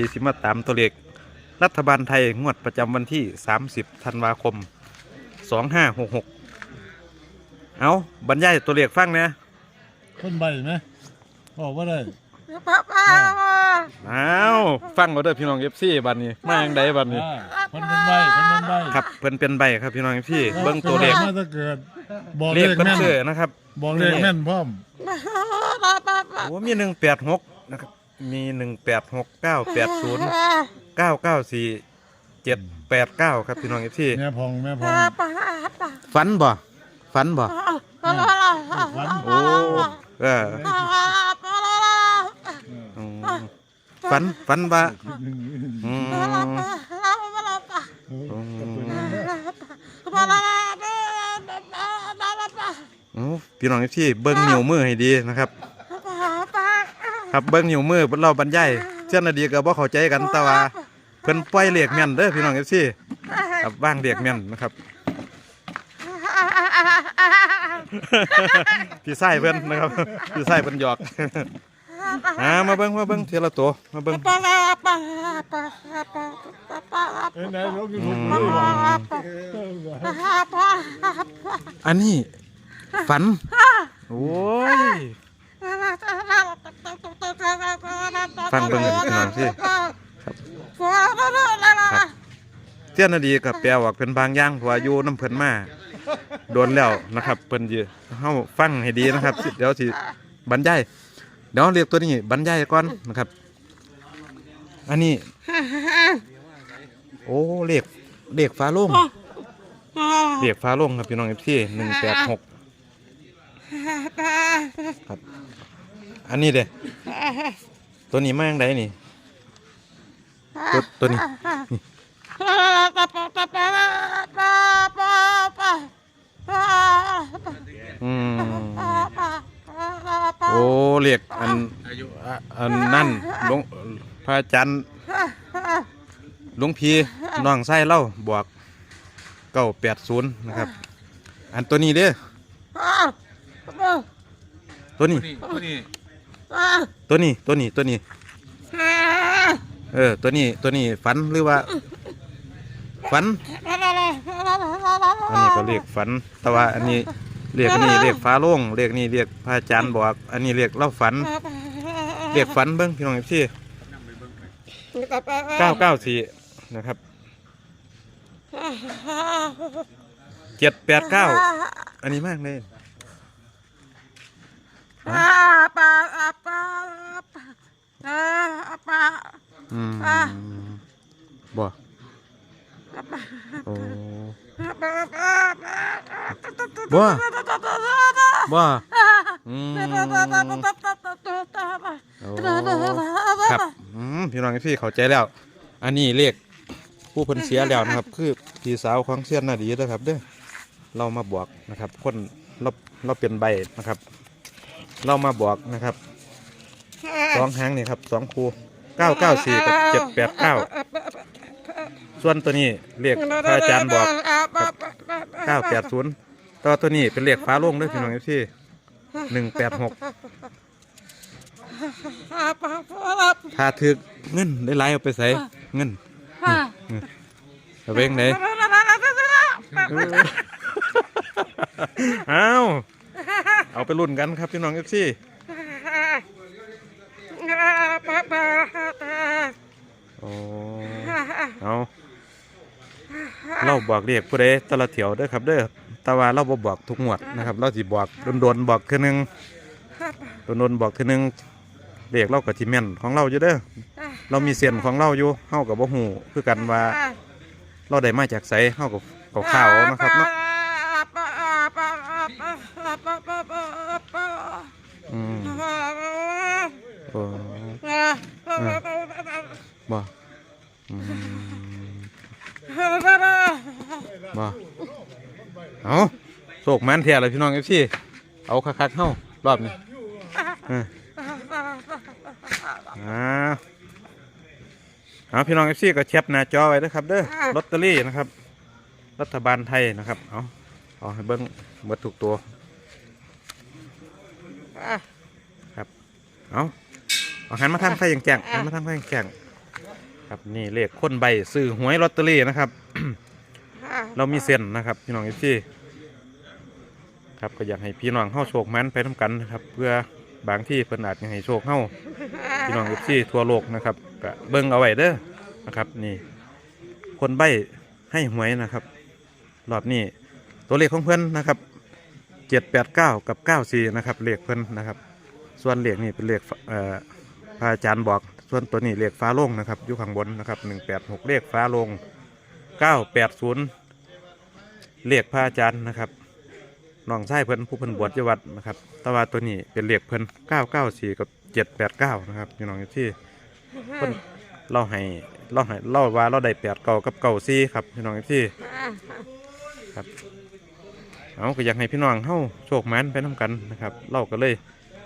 ที่สิมาตามตัวเลขรัฐบาลไทยงวดประจำวันที่ 30 ธันวาคม 2566 เอาบรรยายตัวเลขฟังนะคนใบไหมบอกว่าได้เอาฟังเอาเด้อพี่น้องเอฟซีบัดนี้มาอย่างใดบัดนี้อ่าคนเป็นใบคนเป็นใบครับเพิ่นเป็นใบครับพี่น้องเอฟซีเบิ่งตัวเลขมาถ้าเกิดบอกเลเลขขเพิ่นแม่นชื่อนะครับบอกเลขแม่นพร้อมโอ้มี186นะครับ มี186 980 994 789ครับพี่น้องเอฟซีแม่พองแม่พองฝันบ่ฝันบ่ฝันโอ้เอออืมฝันฝันว่าอืมอืมพี่น้องที่เบิ้งนิ้วมือให้ดีนะครับ ครับเบิ้งนิ้วมือเราบรรยายเจ้าหน้าที่ก็บ่เข้าใจกันแต่ว่าเพิ่นปล่อยเลขแม่นเด้อพี่น้องที่ครับว่างเลขแม่นนะครับพี่ไส้เพิ่นนะครับพี่ไส้เพิ่นหยอกอ่ามาเบิ้งมาเบิ้งเทละตัวมาเบิ้งอันนี้ฝันโอ้ย ฟังเบิ่งกันพี่น้องสิเจ้าหน้าที่กับแปลว่าเป็นบางอย่างเพราะว่าอยู่น้ำเพิ่นมาโดนแล้วนะครับเพิ่นสิเฮาฟังให้ดีนะครับเดี๋ยวสิบรรยายเดี๋ยวเรียกตัวนี้บรรยายก่อนนะครับ อันนี้ โอ้เลขเลขฟ้าโล่งเลขฟ้าโล่งครับพี่น้อง FC 186ครับ อันนี้เด้ตัวนี้มาจังไดนี่ตัวตัวนี้อืมโอ้เรียกอันอะอันนั่นหลวงพระอาจารย์หลวงพี่น้องไส้เล่าบอกเก้าแปดศูนย์นะครับ อันตัวนี้เด้อตัวนี้ ตัวนี้ตัวนี้ตัวนี้ เออ ตัวนี้ตัวนี้ฝันหรือว่า ฝัน อันนี้ก็เรียกฝัน แต่ว่าอันนี้เรียกนนี้เรียกฟ้าโล่งเรียกนี่เรียกพระอาจารย์บอก อันนี้เรียกเล่าฝัน เรียกฝันเบิ้งพี่น้องพี่เก้าเก้าสี่นะครับเจ็ดแปดเก้าอันนี้มากเลย อืมบ่โอ้บ่บ่อืมโอ้ครับอืมพี่น้องพี่เข้าใจแล้ว อันนี้เรียกผู้เพิ่นเสียแล้วนะครับ คือพี่สาวของเสียนนาดีเด้อครับเด้อเรามาบอกนะครับ คนเราเราเปลี่ยนใบนะครับ เรามาบอกนะครับสองหางนี่ครับสองคูเก้าเก้าสี่กับเจ็ดแปดเก้าส่วนตัวนี้เรียกพระอาจารย์บอกเก้าแปดศูนย์ต่อตัวนี้เป็นเลขฟ้าโล่งเด้วยพี่น้องพี่หนึ่งแปดหกถ้าถึกเงินได้ไล่เอาไปใส่เงินเอาไปยังไงเอา เอาไปรุ่นกันครับพี่น้องเอฟซีโอ้เอาเราบอกเรียกผู้ใดแตละเถียวเด้อครับเด้อแต่ว่าเราบ่บอกทุกหมวดนะครับ เราสิบอกโดนๆบอกคือหนึงโดนๆบอกคือหนึงเรียกเรากับทีแม่นของเราอยู่เด้อเรามีเสียนของเราอยู่เฮากับบ่ฮู้คือกันว่า เราได้มาจากไสเฮากับกับข้าวๆนะครับเนาะ อืมโอ้บ่อืมบ่เอาโศกมันแท้เลยพี่น้องเอฟซีเอาคักๆเฮารอบนี้เอออ่าเอาพี่น้องเอฟซีก็แคปหน้าจอไว้นะครับเด้อลอตเตอรี่นะครับ รัฐบาลไทยนะครับ เอาเอาให้เบิ้งเบิดถูกตัว ครับ เอาเอาหันมาทางไฟแจงๆหันมาทางไฟแจงๆครับนี่เลขคนใบซื้อหวยลอตเตอรี่นะครับ เรามีเส้นนะครับ พี่น้องเอฟซีครับก็อยากให้พี่น้องเข้าโชคมันไปทำกันนะครับ เพื่อบางที่เพิ่นอาจจะให้โชคเข้าพี่น้องเอฟซีทั่วโลกนะครับก็เบิ่งเอาไว้เด้อนะครับ นี่ คนใบให้หวยนะครับรอบนี้ตัวเลขของเพิ่นนะครับ เจ็ดแปดเก้ากับเก้าสี่นะครับเลขเพิ่นนะครับ ส่วนเลขนี่เป็นเลขฝเอ่อพระอาจารย์บอก ส่วนตัวนี้เลขฟ้าโลงนะครับอยู่ข้างบนนะครับหนึ่งแปดหกเลขฟ้าโลงเก้าแปดศูนย์เลขพระอาจารย์นะครับน้องชายเพิ่นผู้เพิ่นบวชอยู่วัดนะครับแต่ว่าตัวนี้เป็นเลขเพิ่นเก้าเก้าสี่กับเจ็ดแปดเก้านะครับพี่น้องที่เพิ่นเราให้เราให้เราว่าเราได้แปดเก้ากับเก้าสี่ครับพี่น้องที่ครับ เอาก็อยากให้พี่น้องเฮาโชคแมันไปน้กันนะครับเราก็เลย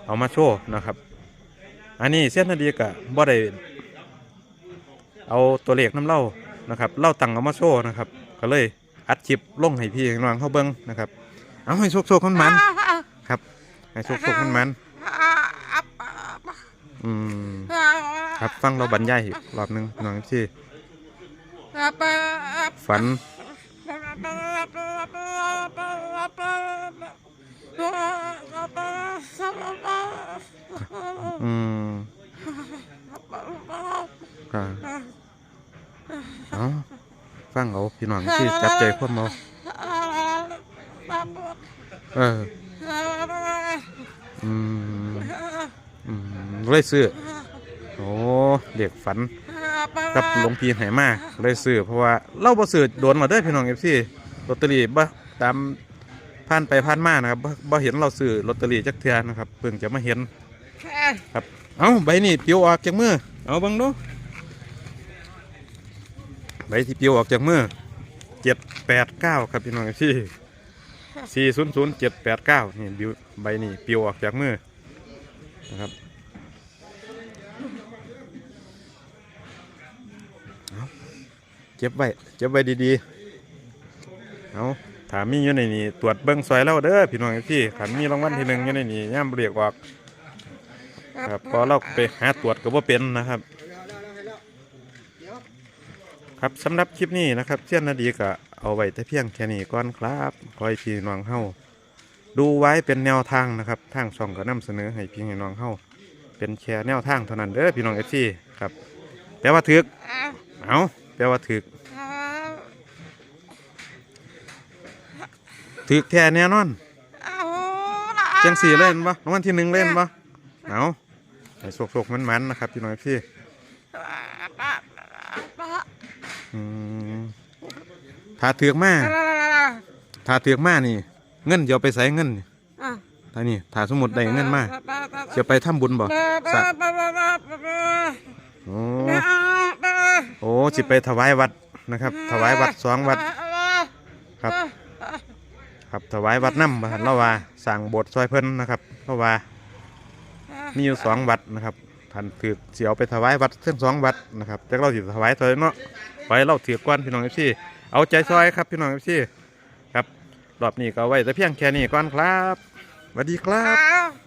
เอามาโชว์นะครับ อันนี้เส้นนาดีกะบ่ได้เอาตัวเลขน้ำเล่านะครับเล่าตังเอามาโชว์นะครับ ก็เลยอัดคลิปลงให้พี่น้องเขาเบิ้งนะครับ เอาให้โชคโชคมันมันๆครับให้โชคโชคมันมันๆอืมครับฟังเราบรรยายอีกรอบหนึงพี่น้องที่ฝัน อืมครับเอาฟังเอาพี่น้องที่จับใจความเอาเอออืมอืมเลยซื้อโอ้เด็กฝัน กับหลวงพี่ไหมาเลยซื้อเพราะว่าเราบ่ซื้อโดนมาได้อพี่น้องเอฟซีลอตเตอรี่บ่ตามผ่านไปผ่านมานะครับบ่บ่เห็นเราซื้อลอตเตอรี่จักเทื่อนะครับเพิ่งจะมาเห็นเอาใบนี่ปลิวออกจากมือเอาเบังดูใบที่ปลิวออกจากมือเจ็ดแปดเก้าครับพี่น้องที่สี่ศูนย์ศูนย์เจ็ดแปดเก้านี่บิวใบนี่ปลิวออกจากมือนะครับ เก็บไว้เก็บไว้ดีๆเอาถามมีอยู่ในนี่ตรวจเบิ้งซอยแล้วเด้อพี่น้องที่ขันมีรางวัลที่หนึ่งอยู่ในนี่ย่ามเรียกออกครับพอเราไปหาตรวจก็ว่าเป็นนะครับ ครับสำหรับคลิปนี้นะครับเช่นนาดีก็เอาไว้แต่เพียงแค่นี้ก่อนครับคอยพี่น้องเฮาดูไว้เป็นแนวทางนะครับทางช่องก็นำเสนอให้พี่น้องเฮาเป็นแค่แนวทางเท่านั้นเด้อพี่น้องเอฟซีครับแปลว่าถึกเอา แปลว่าถึกถึกแท้แน่นอนจังสี่เล่นปะรางวัลที่หนึ่งเล่นปะเอาให้โศกๆมันๆนะครับพี่น้องพี่อืมถ้าเถือกมาถ้าเถือกมานี่ เงินเดี๋ยวไปใส่เงินนี่ถ้านี่ถ้าสมมติได้เงินมาจะไปทำบุญบ่สะโอ้ โอ้จิไปถวายวัดนะครับ ถวายวัดสองวัดครับ ครับถวายวัดน้ำบ่เราว่าสั่งโบสถ์ซอยเพิ่นนะครับเราว่ามีอยู่สองวัดนะครับท่านถือเสียวไปถวายวัดเส้นสองวัดนะครับแต่เราถือถวายเท่าเนาะไว้เราถือกวนพี่น้องเอฟซีเอาใจซอยครับพี่น้องเอฟซีครับรอบนี้ก็เอาไว้แต่เพียงแค่นี้ก่อนครับสวัสดีครับ Ah!